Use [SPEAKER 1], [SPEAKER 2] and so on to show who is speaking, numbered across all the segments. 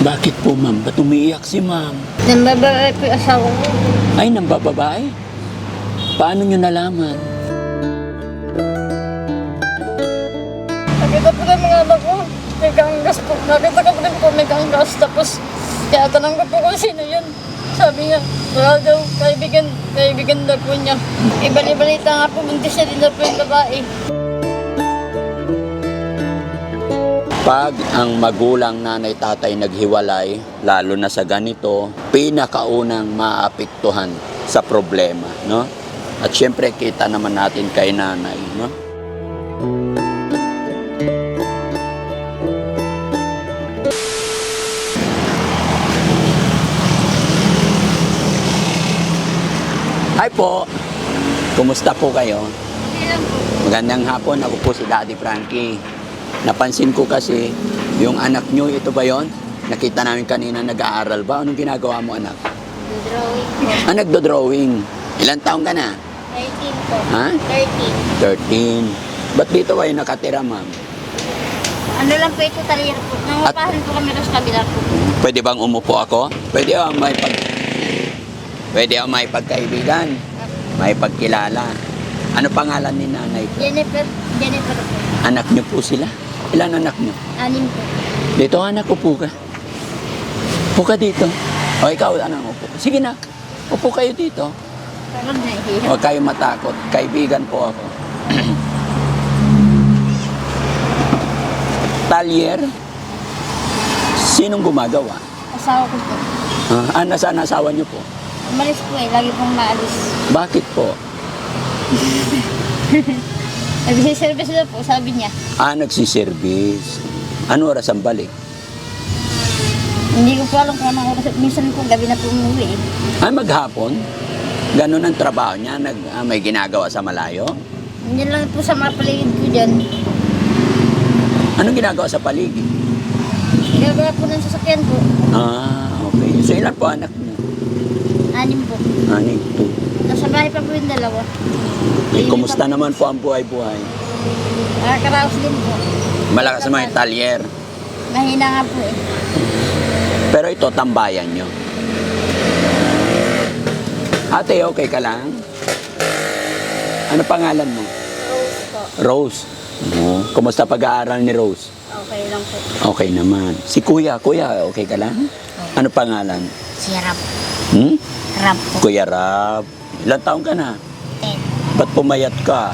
[SPEAKER 1] Bakit po, ma'am? Ba't umiiyak si ma'am?
[SPEAKER 2] Nambabae po yung asawa ko.
[SPEAKER 1] Ay, nang bababae? Paano nyo nalaman?
[SPEAKER 2] Nakita po ng mga anak ko, may ganggas po. Nakita ko po may ganggas. Tapos, tinatanong ko po kung sino yun. Sabi niya, wala daw, kaibigan, kaibigan daw po niya. Ibali-balita nga po, buntis niya din daw po yung babae.
[SPEAKER 1] Pag ang magulang nanay tatay naghiwalay, lalo na sa ganito, pinakaunang maapektuhan sa problema, no? At syempre kita naman natin kay nanay, no? Hi po. Kumusta po kayo? Magandang hapon, ako po si Daddy Frankie. Napansin ko kasi, yung anak nyo, ito ba yon? Nakita namin kanina nag-aaral ba? Anong ginagawa mo anak?
[SPEAKER 2] Drawing po.
[SPEAKER 1] Ah, nagdo-drawing. Ilan taong ka na?
[SPEAKER 2] 13 po.
[SPEAKER 1] Ha?
[SPEAKER 2] 13.
[SPEAKER 1] 13. Ba't dito kayo nakatira, ma'am?
[SPEAKER 2] Ano lang po ito, talir po. Nangupahan po kami doon sa kabila po.
[SPEAKER 1] Pwede bang umupo ako? Pwede ako may pag... Pwede ako may pagkaibigan. May pagkilala. Ano pangalan ni nanay po?
[SPEAKER 2] Jennifer, Jennifer po.
[SPEAKER 1] Anak nyo po sila? Ilan anak nyo?
[SPEAKER 2] Anim po.
[SPEAKER 1] Dito anak, upo ka. Upo ka dito. O ikaw, anak, upo. Sige na, upo kayo dito.
[SPEAKER 2] Parang nahihiya.
[SPEAKER 1] Huwag kayo matakot. Kaibigan po ako. Talyer? Sinong gumagawa?
[SPEAKER 2] Asawa ko po.
[SPEAKER 1] Ah, ah, nasaan asawa niyo po?
[SPEAKER 2] Umalis po eh. Lagi pong maalis.
[SPEAKER 1] Bakit po?
[SPEAKER 2] Nagsiservice daw po, sabi niya.
[SPEAKER 1] Ah, nagsiservice. Ano oras ang balik?
[SPEAKER 2] Hindi ko po alam kung anong oras. Minsan po gabi na po umuwi eh.
[SPEAKER 1] Ay, maghapon? Ganun ang trabaho niya? Nag, ah, may ginagawa sa malayo?
[SPEAKER 2] Hindi lang po sa mga paligid ko dyan.
[SPEAKER 1] Anong ginagawa sa paligid?
[SPEAKER 2] Ginagawa po ng sasakyan po.
[SPEAKER 1] Ah, okay. So, ilan po anak niyo?
[SPEAKER 2] Anim po.
[SPEAKER 1] Ani, two.
[SPEAKER 2] Bahay pa po yung dalawa.
[SPEAKER 1] Eh, kumusta naman po ang buhay-buhay?
[SPEAKER 2] Nakakaraos din po.
[SPEAKER 1] Malakas naman yung talyer.
[SPEAKER 2] Mahina nga po eh.
[SPEAKER 1] Pero ito, tambayan nyo. Ate, okay ka lang? Ano pangalan mo?
[SPEAKER 2] Rose po.
[SPEAKER 1] Rose. Oo. Kumusta pag-aaral ni Rose?
[SPEAKER 2] Okay lang po.
[SPEAKER 1] Okay naman. Si Kuya, Kuya, okay ka lang? Ano pangalan?
[SPEAKER 2] Si Rap.
[SPEAKER 1] Hmm?
[SPEAKER 2] Rap po.
[SPEAKER 1] Kuya Rab. Ilan taong ka na?
[SPEAKER 2] Ten.
[SPEAKER 1] Ba't pumayat ka?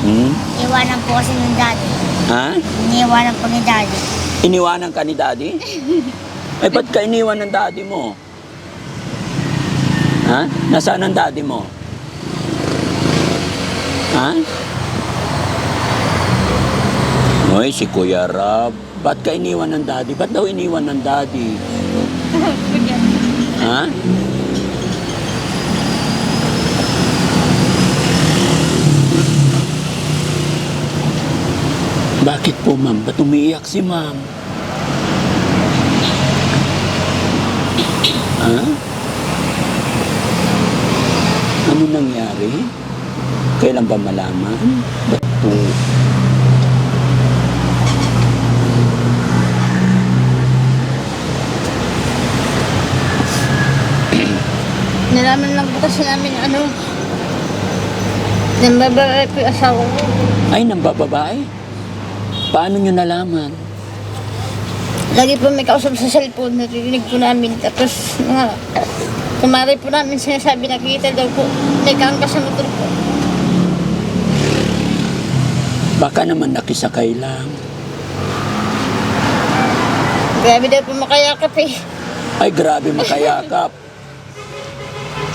[SPEAKER 1] Hmm?
[SPEAKER 2] Iwanan po kasi ng daddy.
[SPEAKER 1] Ha?
[SPEAKER 2] Iniiwanan po ni daddy.
[SPEAKER 1] Iniwanan ka ni daddy? Eh, ba't ka iniwan ng daddy mo? Ha? Nasaan ang daddy mo? Ha? Hoy, si Kuya Rab. Ba't ka iniwan ng daddy? Ba't daw iniwan ng daddy? Ha? Bakit po, ma'am? Ba't umiiyak si ma'am? Ha? Ano nangyari? Kailan ba malaman? Ba't po?
[SPEAKER 2] Nalaman lang po kasi namin ano. Nambabae po yung asawa ko.
[SPEAKER 1] Ay, nang bababae? Paano nyo nalaman?
[SPEAKER 2] Lagi po may kausap sa cellphone, narinig po namin. Tapos, mga, kumari po namin sinasabi, nakikita daw po, nagkangka sa motor po.
[SPEAKER 1] Baka naman nakisakay lang.
[SPEAKER 2] Grabe daw po makayakap eh.
[SPEAKER 1] Ay, grabe makayakap.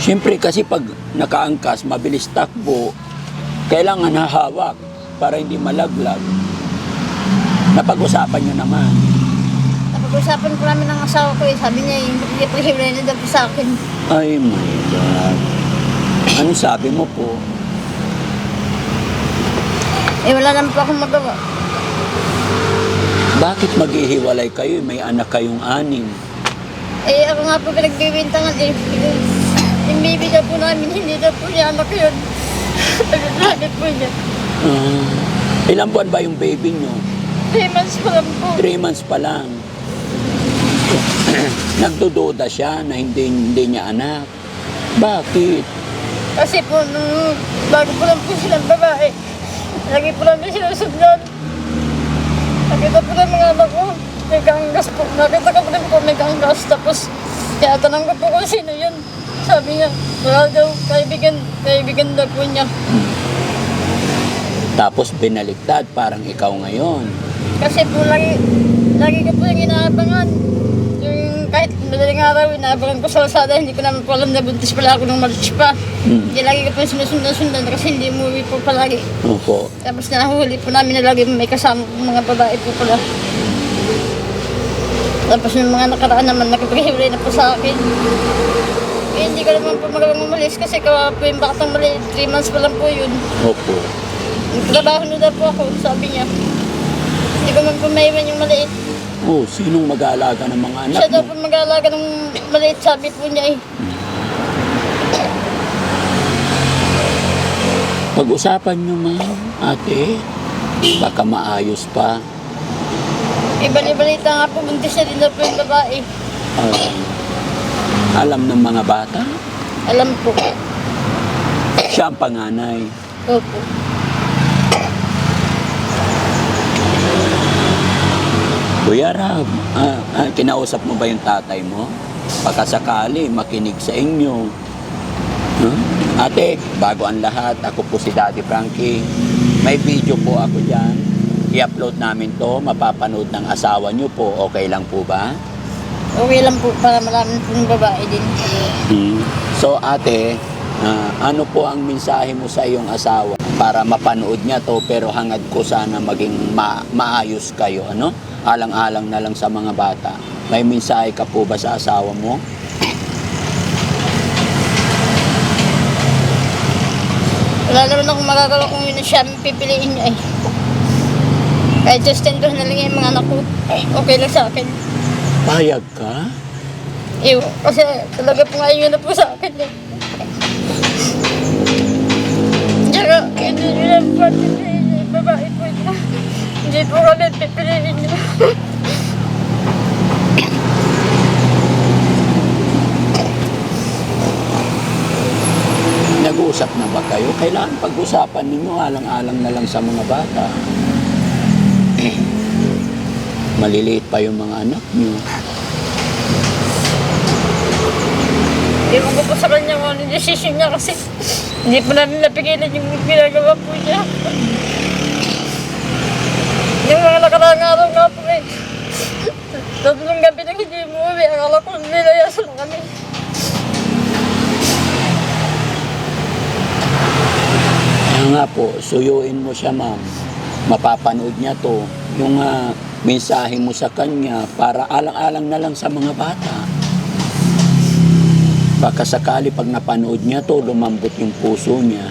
[SPEAKER 1] Siyempre kasi pag nakaangkas, mabilis takbo, kailangan hahawak para hindi malaglag. Napag-usapan nyo naman.
[SPEAKER 2] Napag-usapan po namin ng asawa ko eh. Sabi niya, yung magpipahibray na daw po sa akin.
[SPEAKER 1] Ay my God. Anong sabi mo po?
[SPEAKER 2] Eh wala naman po akong magawa.
[SPEAKER 1] Bakit maghihiwalay kayo? May anak kayong anim.
[SPEAKER 2] Eh ako nga po pinagbibintangan eh. Yung baby daw po namin, hindi daw po niya anak yun. Nagagalit po niya.
[SPEAKER 1] Ah, ilang buwan ba yung baby nyo?
[SPEAKER 2] Three months pa lang po.
[SPEAKER 1] Three months pa lang. nagdududa siya na hindi, hindi niya anak. Bakit?
[SPEAKER 2] Kasi po, nung bago po lang po silang babae, lagi po namin sinusundan. Nakita po ng mga anak ko, may ganggas po. Nakita ko po rin po may ganggas. Tapos, kaya tanong ko po kung sino yun. Sabi niya, wala daw, kaibigan, kaibigan daw po niya.
[SPEAKER 1] Tapos binaliktad, parang ikaw ngayon.
[SPEAKER 2] Kasi po lagi, lagi ko po yung inaabangan. Yung kahit madaling araw, inaabangan ko sa kalsada, hindi ko naman po alam na buntis pala ako nung March pa.
[SPEAKER 1] Hmm.
[SPEAKER 2] Hindi lagi ko po sinusundan-sundan kasi hindi umuwi po palagi.
[SPEAKER 1] Opo.
[SPEAKER 2] Tapos nahuli po namin na lagi may kasama po mga babae po pala. Tapos yung mga nakaraan naman, nakipaghiwalay na po sa akin. Eh, hindi ko naman po magawang umalis kasi kawa po yung batang mali. 3 months pa lang po yun.
[SPEAKER 1] Opo.
[SPEAKER 2] Nagtrabaho na daw po ako, sabi niya. Hindi ko man po maiwan yung maliit.
[SPEAKER 1] Oh, sinong mag-aalaga ng mga anak
[SPEAKER 2] Siya daw
[SPEAKER 1] mo?
[SPEAKER 2] po mag-aalaga ng maliit, sabi po niya eh.
[SPEAKER 1] Pag-usapan nyo, ma'am, ate. Baka maayos pa.
[SPEAKER 2] Ibali-balita nga po, buntis na din daw po yung babae.
[SPEAKER 1] Ah, alam ng mga bata,
[SPEAKER 2] Alam po.
[SPEAKER 1] siya ang panganay.
[SPEAKER 2] Opo.
[SPEAKER 1] Kuya Rab, ah, ah, kinausap mo ba yung tatay mo? Baka sakali makinig sa inyo. Huh? Ate, bago ang lahat, ako po si Daddy Frankie. May video po ako dyan. I-upload namin to, mapapanood ng asawa niyo po. Okay lang po ba?
[SPEAKER 2] Okay lang po para malaman po ng babae din.
[SPEAKER 1] Hmm. So ate, ah, ano po ang mensahe mo sa iyong asawa para mapanood niya to pero hangad ko sana maging ma- maayos kayo, ano? Alang-alang na lang sa mga bata. May mensahe ka po ba sa asawa mo?
[SPEAKER 2] Wala naman akong magagawa kung yun siya pipiliin niya eh. Kahit sustentuhan na lang yung mga anak ko, okay lang sa akin.
[SPEAKER 1] Payag ka?
[SPEAKER 2] Ew, kasi talaga po ngayon na po sa akin eh. Tsaka, hindi nyo lang po pipiliin niya yung babae po niya. Hindi po kami pipiliin niya.
[SPEAKER 1] Nag-uusap na ba kayo? Kailangan pag-usapan ninyo alang-alang na lang sa mga bata. Maliliit pa yung mga anak niyo.
[SPEAKER 2] Ewan ko po sa kanya kung ano yung decision niya kasi hindi po namin napigilan yung ginagawa po niya. Yung mga nakaraang araw nga po eh. Tatlong gabi nang hindi umuwi, akala ko nilayasan na kami.
[SPEAKER 1] Kaya nga po, suyuin mo siya ma'am. Mapapanood niya to. Yung ah, mensahe mo sa kanya para alang-alang na lang sa mga bata. Baka sakali pag napanood niya to, lumambot yung puso niya.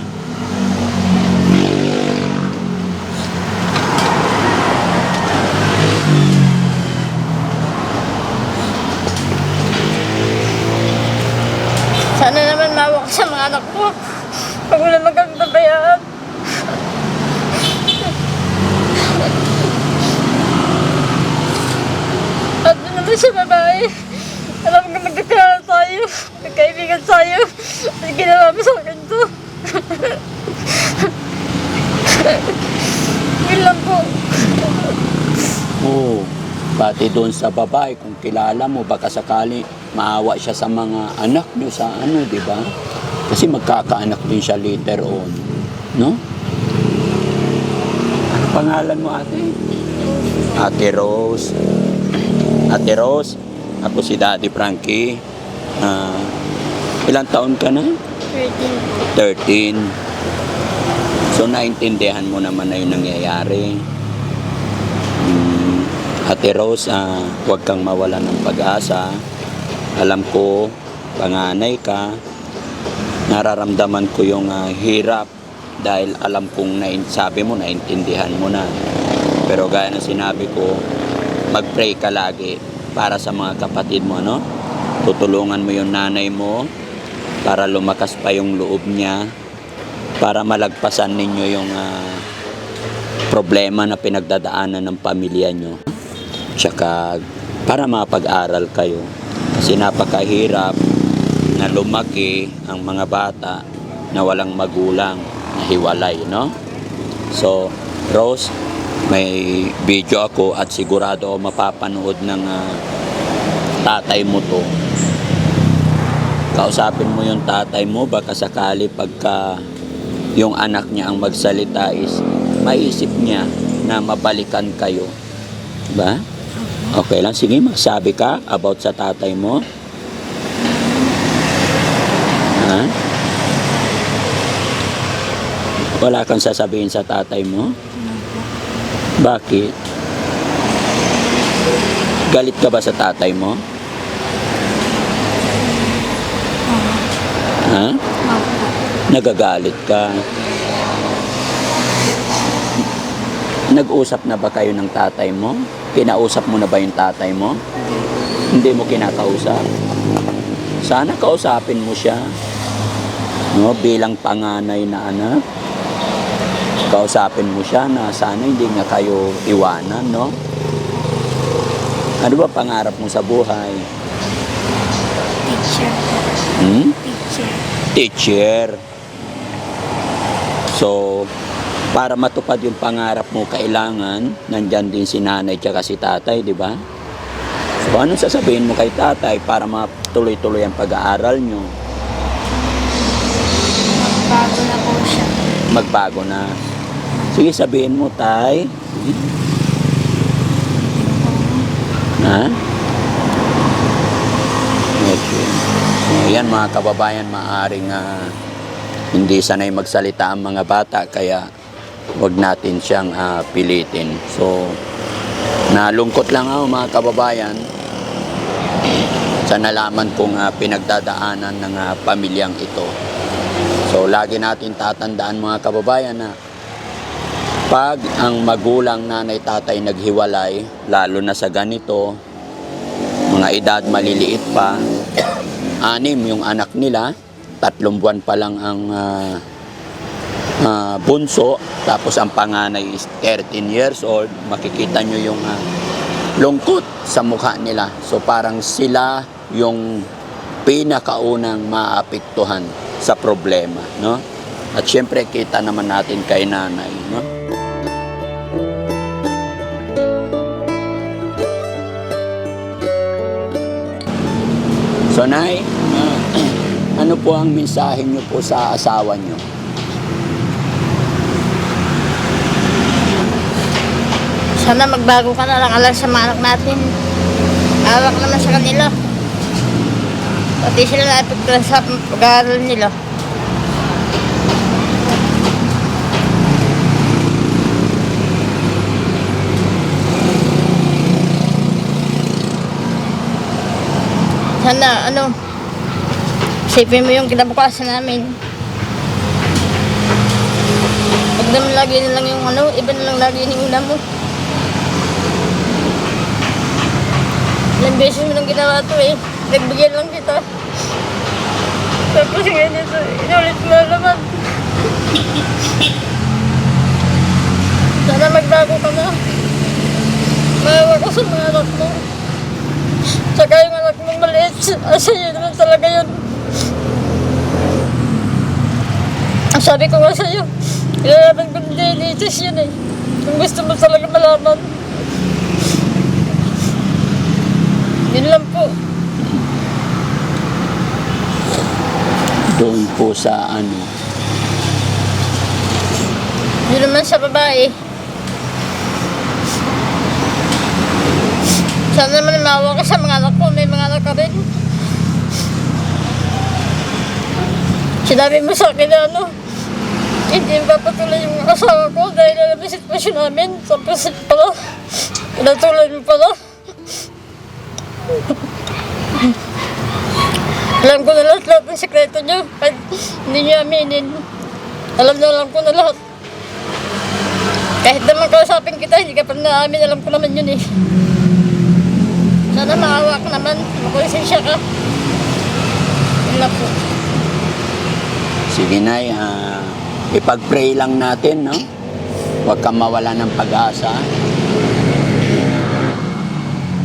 [SPEAKER 2] Sana naman mawak sa mga anak ko. Huwag mo naman kami babayaan. At doon naman sa babae. Alam ko magkakilala tayo. Magkaibigan tayo. Ang ginawa mo sa akin to. Yun lang po.
[SPEAKER 1] Oo. Pati doon sa babae, kung kilala mo, baka sakali maawa siya sa mga anak niyo sa ano, di ba? Kasi magkakaanak din siya later on. No? Ano pangalan mo ate? Ate Rose. Ate Rose, ako si Daddy Frankie. Ah, ilang taon ka na? 13. So, naintindihan mo naman na yung nangyayari. Ate Rose, ah, huwag kang mawala ng pag-asa. Alam ko, panganay ka. Nararamdaman ko yung ah, hirap dahil alam kong nain, sabi mo, naintindihan mo na. Pero gaya ng sinabi ko, mag-pray ka lagi para sa mga kapatid mo, no? Tutulungan mo yung nanay mo para lumakas pa yung loob niya para malagpasan ninyo yung ah, problema na pinagdadaanan ng pamilya nyo. Tsaka para mapag-aral kayo. Kasi napakahirap na lumaki ang mga bata na walang magulang na hiwalay, no? So, Rose, may video ako at sigurado ako mapapanood ng ah, tatay mo to. Kausapin mo yung tatay mo, baka sakali pagka yung anak niya ang magsalita is maisip niya na mabalikan kayo. Ba? Okay lang. Sige, magsabi ka about sa tatay mo. Ha? Wala kang sasabihin sa tatay mo? Bakit? Galit ka ba sa tatay mo? Ha? Nagagalit ka. Nag-usap na ba kayo ng tatay mo? Kinausap mo na ba yung tatay mo? Hindi mo kinakausap. Sana kausapin mo siya. No, bilang panganay na anak. Kausapin mo siya na sana hindi nga kayo iwanan, no? Ano ba pangarap mo sa buhay?
[SPEAKER 2] Teacher.
[SPEAKER 1] Hmm?
[SPEAKER 2] Teacher.
[SPEAKER 1] teacher. So, para matupad yung pangarap mo, kailangan nandyan din si nanay tsaka si tatay, di ba? So, anong sasabihin mo kay tatay para matuloy-tuloy ang pag-aaral nyo?
[SPEAKER 2] Bago na po siya.
[SPEAKER 1] Magbago na. Sige, sabihin mo, tay. Ha? Okay. So, yan mga kababayan, maaring ah, hindi sanay magsalita ang mga bata, kaya wag natin siyang ah, pilitin. So, nalungkot lang ako mga kababayan sa nalaman kong ah, pinagdadaanan ng ah, pamilyang ito. So, lagi natin tatandaan mga kababayan na pag ang magulang nanay tatay naghiwalay, lalo na sa ganito, mga edad maliliit pa, anim yung anak nila, tatlong buwan pa lang ang ah, ah, bunso, tapos ang panganay is 13 years old, makikita nyo yung ah, lungkot sa mukha nila. So parang sila yung pinakaunang maapektuhan sa problema, no? At syempre kita naman natin kay nanay, no? So, Nay, ah, ano po ang mensahe niyo po sa asawa niyo?
[SPEAKER 2] Sana magbago ka na lang alam sa mga anak natin. Awak naman sa kanila. Pati sila na sa pag-aaral nila. Sana, ano, isipin mo yung kinabukasan namin. Huwag naman lagi na lang yung ano, iba na lang lagi yung una mo. Ilang beses mo nang ginawa to eh. Nagbigyan lang kita. Tapos ganito, inulit mo na naman. Sana magbago ka na. Maawa ka sa mga anak mo. Tsaka yung anak mo maliit, asa yun naman talaga yun. Sabi ko nga sa'yo, ilalaban ko hindi initis yun eh. Kung gusto mo talaga malaman. Yun lang po.
[SPEAKER 1] Doon po sa ano,
[SPEAKER 2] Yun naman sa babae. Sana naman maawa ka sa mga anak ko. May mga anak ka rin. Sinabi mo sa akin na ano, hindi papatuloy yung asawa ko dahil alam yung sitwasyon namin. Tapos pala, pinatuloy mo pala. Alam ko na lahat, lahat ng sekreto niyo. Kahit hindi niyo aminin. Alam na alam ko na lahat. Kahit naman kausapin kita, hindi ka pa naamin, alam ko naman yun eh. Sana maawa ka naman, makonsensya ka. Yun lang
[SPEAKER 1] sige Nay, ah, ipag-pray lang natin, no? Huwag kang mawala ng pag-asa.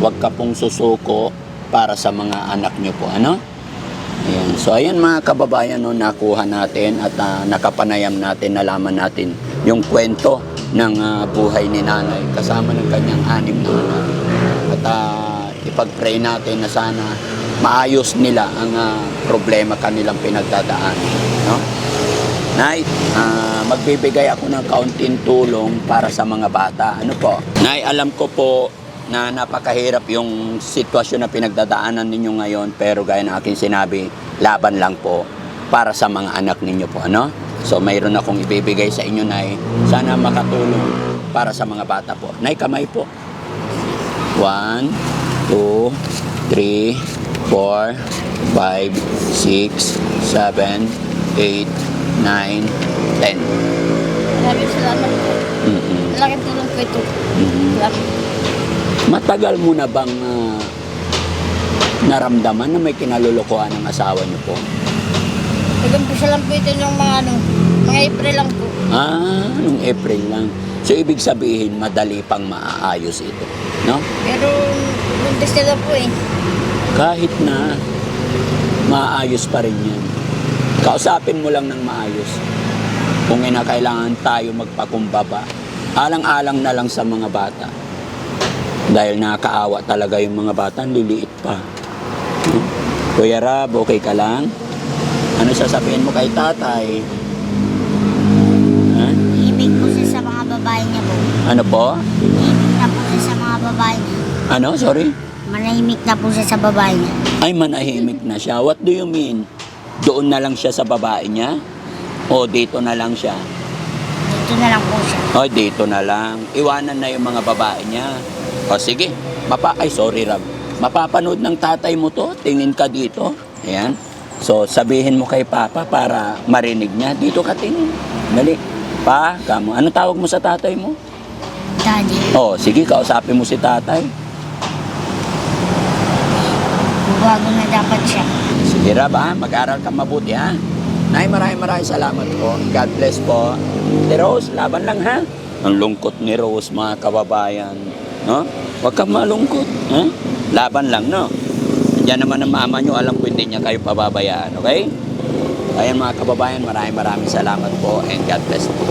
[SPEAKER 1] Huwag ka pong susuko para sa mga anak nyo po. Ano? Ayan. So, ayan mga kababayan, no, nakuha natin at ah, nakapanayam natin, nalaman natin yung kwento ng ah, buhay ni nanay kasama ng kanyang anim na anak. At ah, ipag-pray natin na sana maayos nila ang ah, problema kanilang pinagdadaan. No? Nay, ah, magbibigay ako ng kaunting tulong para sa mga bata. Ano po? Nay, alam ko po na napakahirap yung sitwasyon na pinagdadaanan ninyo ngayon pero gaya ng aking sinabi, laban lang po para sa mga anak ninyo po. Ano? So mayroon akong ibibigay sa inyo, Nay. Sana makatulong para sa mga bata po. Nay, kamay po. 1, 2, 3, 4, 5, 6, 7, 8, 9, 10.
[SPEAKER 2] Maraming salamat po.
[SPEAKER 1] Mm-mm.
[SPEAKER 2] Malaking tulong po ito.
[SPEAKER 1] Mm-mm. Matagal mo na bang ah, naramdaman na may kinalulukuhan ng asawa niyo po?
[SPEAKER 2] Nag-umpisa lang po ito yung mga ano, mga April lang po.
[SPEAKER 1] Ah, nung April lang. So, ibig sabihin, madali pang maaayos ito. No?
[SPEAKER 2] Pero buntis na lang po eh.
[SPEAKER 1] Kahit na maayos pa rin yan. Kausapin mo lang ng maayos. Kung kailangan tayo magpakumbaba, alang-alang na lang sa mga bata. Dahil nakakaawa talaga yung mga bata, liliit pa. No? Kuya Rab, okay ka lang? Ano sasabihin mo kay tatay? Ha?
[SPEAKER 3] Ibig po siya sa mga babae niya po.
[SPEAKER 1] Ano po?
[SPEAKER 3] Ibig na po siya sa mga babae niya.
[SPEAKER 1] Ano? Sorry?
[SPEAKER 3] Manahimik na po siya sa babae niya.
[SPEAKER 1] Ay, manahimik na siya. What do you mean? Doon na lang siya sa babae niya? O dito na lang siya?
[SPEAKER 3] Dito na lang po siya.
[SPEAKER 1] O dito na lang. Iwanan na yung mga babae niya. O sige. Mapa Ay, sorry Rab. Mapapanood ng tatay mo to. Tingin ka dito. Ayan. So, sabihin mo kay Papa para marinig niya. Dito ka tingin. Dali. Pa, kamo. Ano tawag mo sa tatay mo?
[SPEAKER 3] Daddy,
[SPEAKER 1] O, sige, kausapin mo si tatay.
[SPEAKER 3] bago na dapat siya.
[SPEAKER 1] Sige Rab, ha? Mag-aral ka mabuti, ha? Nay, maraming maraming salamat po. God bless po. Si Rose, laban lang, ha? Ang lungkot ni Rose, mga kababayan. No? Huwag kang malungkot. Ha? Laban lang, no? Diyan naman ang mama nyo, alam ko hindi niya kayo pababayaan, okay? Ayan mga kababayan, maraming maraming salamat po and God bless po.